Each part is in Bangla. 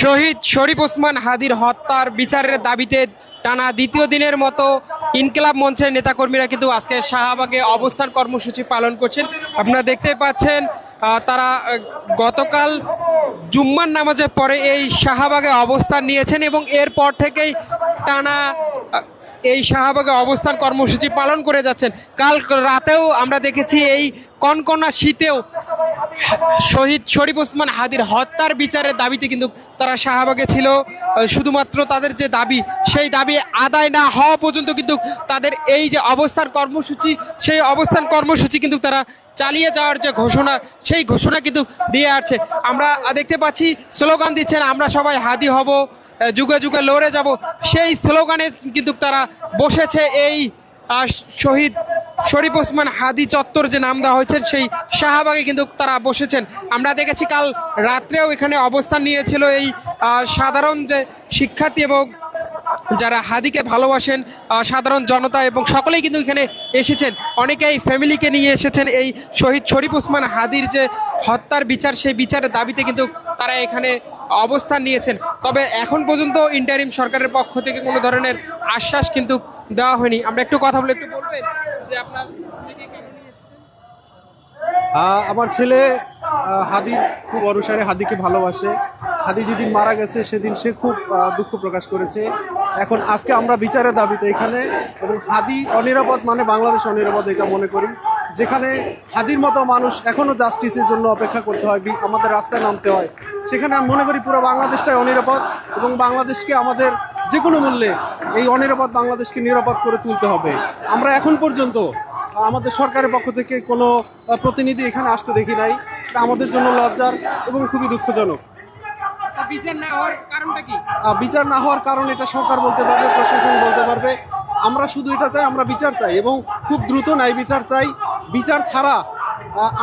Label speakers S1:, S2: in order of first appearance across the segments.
S1: শহীদ শরীফ ওসমান হাদির হত্যার বিচারের দাবিতে টানা দ্বিতীয় দিনের মতো ইনকিলাব মঞ্চের নেতাকর্মীরা কিন্তু আজকে শাহবাগে অবস্থান কর্মসূচি পালন করছেন। আপনারা দেখতে পাচ্ছেন তারা গতকাল জুম্মার নামাজের পরে এই শাহবাগে অবস্থান নিয়েছেন এবং এরপর থেকেই টানা এই শাহবাগে অবস্থান কর্মসূচি পালন করে যাচ্ছেন। কাল রাতেও আমরা দেখেছি এই কনকনা শীতেও শহীদ শরীফ ওসমান হাদির হত্যার বিচারের দাবিতে কিন্তু তারা শাহবাগে ছিল। শুধুমাত্র তাদের যে দাবি, সেই দাবি আদায় না হওয়া পর্যন্ত কিন্তু তাদের এই যে অবস্থান কর্মসূচি, সেই অবস্থান কর্মসূচি কিন্তু তারা চালিয়ে যাওয়ার যে ঘোষণা, সেই ঘোষণা কিন্তু দিয়ে আসছে। আমরা দেখতে পাচ্ছি, স্লোগান দিচ্ছেন, আমরা সবাই হাদি হব। যুগে যুগে লড়ে যাব। সেই স্লোগানে কিন্তু তারা বসেছে এই শহীদ শরীফ ওসমান হাদি চত্বর যে নাম দেওয়া হয়েছে, সেই শাহবাগে কিন্তু তারা বসেছেন। আমরা দেখেছি কাল রাত্রেও এখানে অবস্থান নিয়েছিল এই সাধারণ যে শিক্ষার্থী এবং যারা হাদিকে ভালোবাসেন সাধারণ জনতা এবং সকলেই কিন্তু এখানে এসেছেন। অনেকেই ফ্যামিলিকে নিয়ে এসেছেন। এই শহীদ শরীফ ওসমান হাদির যে হত্যার বিচার, সেই বিচারের দাবিতে কিন্তু তারা এখানে অবস্থান নিয়েছেন। তবে এখন পর্যন্ত ইন্টারিম সরকারের পক্ষ থেকে কোনো ধরনের আশ্বাস কিন্তু দেওয়া হয়নি। আমরা একটু কথা বলে একটু বলবেন যে আপনার
S2: আমার ছেলে হাদি খুব অনুসারে হাদিকে ভালোবাসে। হাদি যেদিন মারা গেছে, সেদিন সে খুব দুঃখ প্রকাশ করেছে। এখন আজকে আমরা বিচারের দাবিতে এখানে এবং হাদি অনিরাপদ মানে বাংলাদেশ অনিরাপদ এটা মনে করি। যেখানে হাদির মতো মানুষ এখনও জাস্টিসের জন্য অপেক্ষা করতে হয় আমাদের রাস্তায় নামতে হয়। সেখানে আমি মনে করি পুরো বাংলাদেশটাই অনিরাপদ এবং বাংলাদেশকে আমাদের যে কোনো মূল্যে এই অনিরাপদ বাংলাদেশকে নিরাপদ করে তুলতে হবে। আমরা এখন পর্যন্ত আমাদের সরকারের পক্ষ থেকে কোনো প্রতিনিধি এখানে আসতে দেখি নাই। এটা আমাদের জন্য লজ্জার এবং খুবই দুঃখজনক।
S1: আচ্ছা বিচার না হওয়ার কারণটা কি?
S2: বিচার না হওয়ার কারণ এটা সরকার বলতে পারবে প্রশাসন বলতে পারবে। আমরা শুধু এটা চাই আমরা বিচার চাই এবং খুব দ্রুত ন্যায় বিচার চাই। বিচার ছাড়া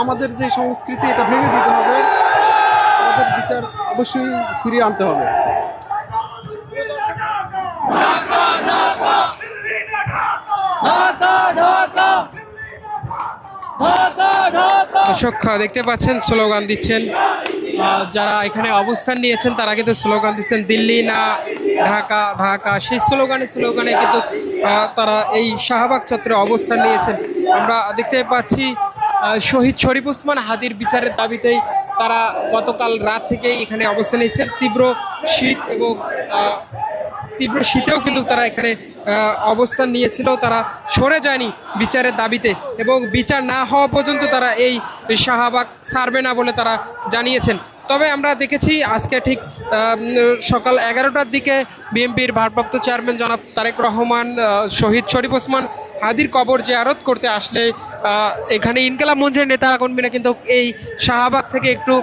S2: আমাদের যে সংস্কৃতি, এটা ভেঙে দিতে হবে। আমাদের বিচার অবশ্যই ফিরিয়ে আনতে হবে।
S1: দর্শক, দেখতে পাচ্ছেন, স্লোগান দিচ্ছেন। যারা এখানে অবস্থান নিয়েছেন, তারা কিন্তু স্লোগান দিচ্ছেন, দিল্লি না ঢাকা ঢাকা। সেই স্লোগানে স্লোগানে কিন্তু তারা এই শাহবাগ চত্বরে অবস্থান নিয়েছেন। আমরা দেখতে পাচ্ছি শহীদ শরীফ ওসমান হাদির বিচারের দাবিতেই তারা গতকাল রাত থেকেই এখানে অবস্থান নিয়েছেন। তীব্র শীত এবং তীব্র শীতেও কিন্তু তারা এখানে অবস্থান নিয়েছিল। তারা সরে যায়নি বিচারের দাবিতে এবং বিচার না হওয়া পর্যন্ত তারা এই শাহবাগ ছাড়বে না বলে তারা জানিয়েছেন। তবে আমরা দেখেছি আজকে ঠিক সকাল এগারোটার দিকে বিএনপির ভারপ্রাপ্ত চেয়ারম্যান জনাব তারেক রহমান শহীদ শরীফ ওসমান হাদির কবর জিয়ারত করতে আসলে এখানে ইনকালাম মঞ্চের নেতা কর্মীরা কিন্তু এই শাহবাগ থেকে একটু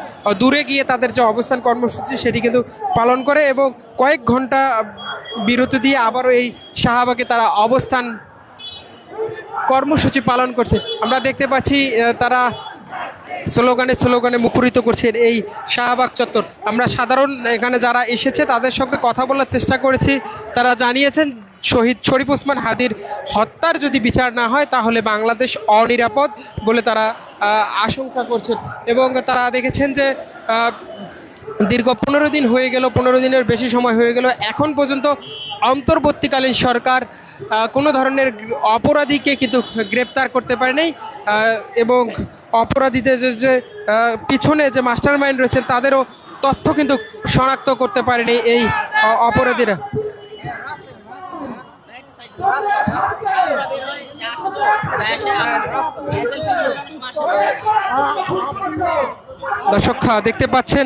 S1: দূরে গিয়ে তাদের যে অবস্থান কর্মসূচি সেটি কিন্তু পালন করে এবং কয়েক ঘণ্টা বিরতি দিয়ে আবারও এই শাহবাগে তারা অবস্থান কর্মসূচি পালন করছে। আমরা দেখতে পাচ্ছি তারা স্লোগানে স্লোগানে মুখরিত করছে এই শাহবাগ চত্বর। আমরা সাধারণ এখানে যারা এসেছে, তাদের সঙ্গে কথা বলার চেষ্টা করেছি। তারা জানিয়েছেন, শহীদ শরীফ ওসমান হাদির হত্যার যদি বিচার না হয়, তাহলে বাংলাদেশ অনিরাপদ বলে তারা আশঙ্কা করছেন। এবং তারা দেখেছেন যে দীর্ঘ পনেরো দিন হয়ে গেল, পনেরো দিনের বেশি সময় হয়ে গেল। এখন পর্যন্ত অন্তর্বর্তীকালীন সরকার কোনো ধরনের অপরাধীকে কিন্তু গ্রেপ্তার করতে পারে এবং অপরাধীদের যে পিছনে যে মাস্টার মাইন্ড রয়েছে তাদেরও তথ্য কিন্তু শনাক্ত করতে পারেনি এই অপরাধীরা। দর্শক দেখতে পাচ্ছেন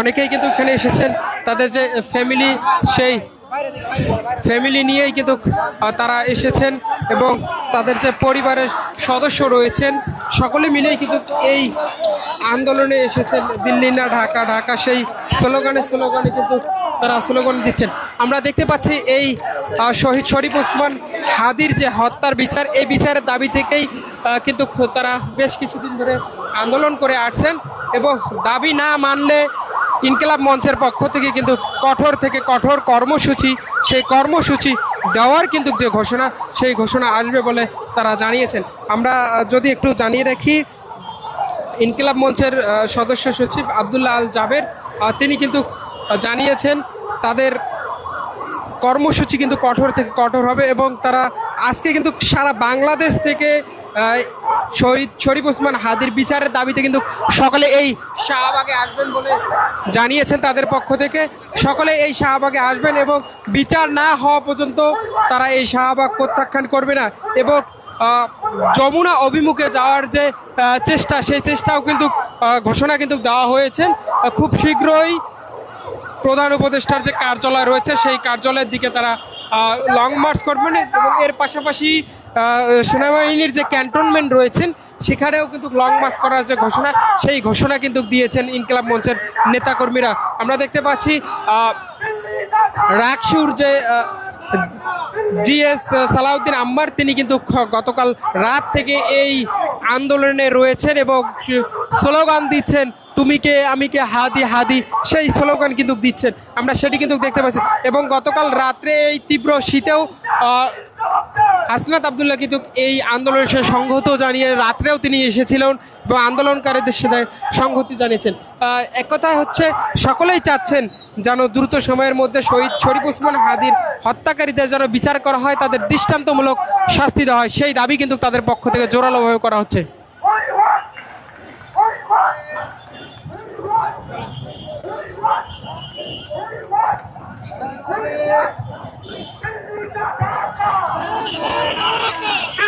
S1: অনেকেই কিন্তু এখানে এসেছেন, তাদের যে ফ্যামিলি সেই ফ্যামিলি নিয়েই কিন্তু তারা এসেছেন এবং তাদের যে পরিবারের সদস্য রয়েছেন, সকলে মিলেই কিন্তু এই আন্দোলনে এসেছেন। দিল্লি না ঢাকা ঢাকা সেই স্লোগানে স্লোগানে কিন্তু তারা স্লোগান দিচ্ছেন। আমরা দেখতে পাচ্ছি এই শহীদ শরীফ ওসমান হাদির যে হত্যার বিচার, এই বিচারের দাবি থেকেই কিন্তু তারা বেশ কিছুদিন ধরে আন্দোলন করে আসছেন এবং দাবি না মানলে ইনকিলাব মঞ্চের পক্ষ থেকে কিন্তু কঠোর থেকে কঠোর কর্মসূচি, সেই কর্মসূচি দেওয়ার কিন্তু যে ঘোষণা, সেই ঘোষণা আসবে বলে তারা জানিয়েছেন। আমরা যদি একটু জানিয়ে রাখি, ইনকিলাব মঞ্চের সদস্য সচিব আবদুল্লাহ আল জাবের তিনি কিন্তু জানিয়েছেন তাদের কর্মসূচি কিন্তু কঠোর থেকে কঠোর হবে এবং তারা আজকে কিন্তু সারা বাংলাদেশ থেকে শহীদ শরীফ ওসমান হাদির বিচারের দাবিতে কিন্তু সকলে এই শাহবাগে আসবেন বলে জানিয়েছেন তাদের পক্ষ থেকে। সকলে এই শাহবাগে আসবেন এবং বিচার না হওয়া পর্যন্ত তারা এই শাহবাগ প্রত্যাখ্যান করবে না এবং যমুনা অভিমুখে যাওয়ার যে চেষ্টা, সেই চেষ্টাও কিন্তু ঘোষণা কিন্তু দেওয়া হয়েছে। খুব শীঘ্রই প্রধান উপদেষ্টার যে কার্যালয় রয়েছে, সেই কার্যালয়ের দিকে তারা লং মার্চ করবেন এবং এর পাশাপাশি সেনাবাহিনীর যে ক্যান্টনমেন্ট রয়েছেন, সেখানেও কিন্তু লং মার্চ করার যে ঘোষণা, সেই ঘোষণা কিন্তু দিয়েছেন ইনকলাব মঞ্চের নেতাকর্মীরা। আমরা দেখতে পাচ্ছি রাকসুর যে জিএস সালাউদ্দিন আম্বার তিনি কিন্তু গতকাল রাত থেকে এই আন্দোলনে রয়েছেন এবং স্লোগান দিচ্ছেন, তুমি কে, আমি কে, হাদি হাদি সেই স্লোগান কিন্তু দিচ্ছেন। আমরা সেটি কিন্তু দেখতে পাচ্ছি। এবং গতকাল রাত্রে এই তীব্র শীতেও আহ, হাসনাত আবদুল্লাহ কিন্তু এই আন্দোলনের সাথে সংহত জানিয়ে রাত্রেও তিনি এসেছিলেন এবং আন্দোলনকারীদের সাথে সংহতি জানিয়েছেন। এক কথায় হচ্ছে সকলেই চাচ্ছেন যেন দ্রুত সময়ের মধ্যে শহীদ শরীফ ওসমান হাদির হত্যাকারীদের যেন বিচার করা হয় তাদের দৃষ্টান্তমূলক শাস্তি দেওয়া হয়। সেই দাবি কিন্তু তাদের পক্ষ থেকে জোরালোভাবে করা হচ্ছে। Oh, my God.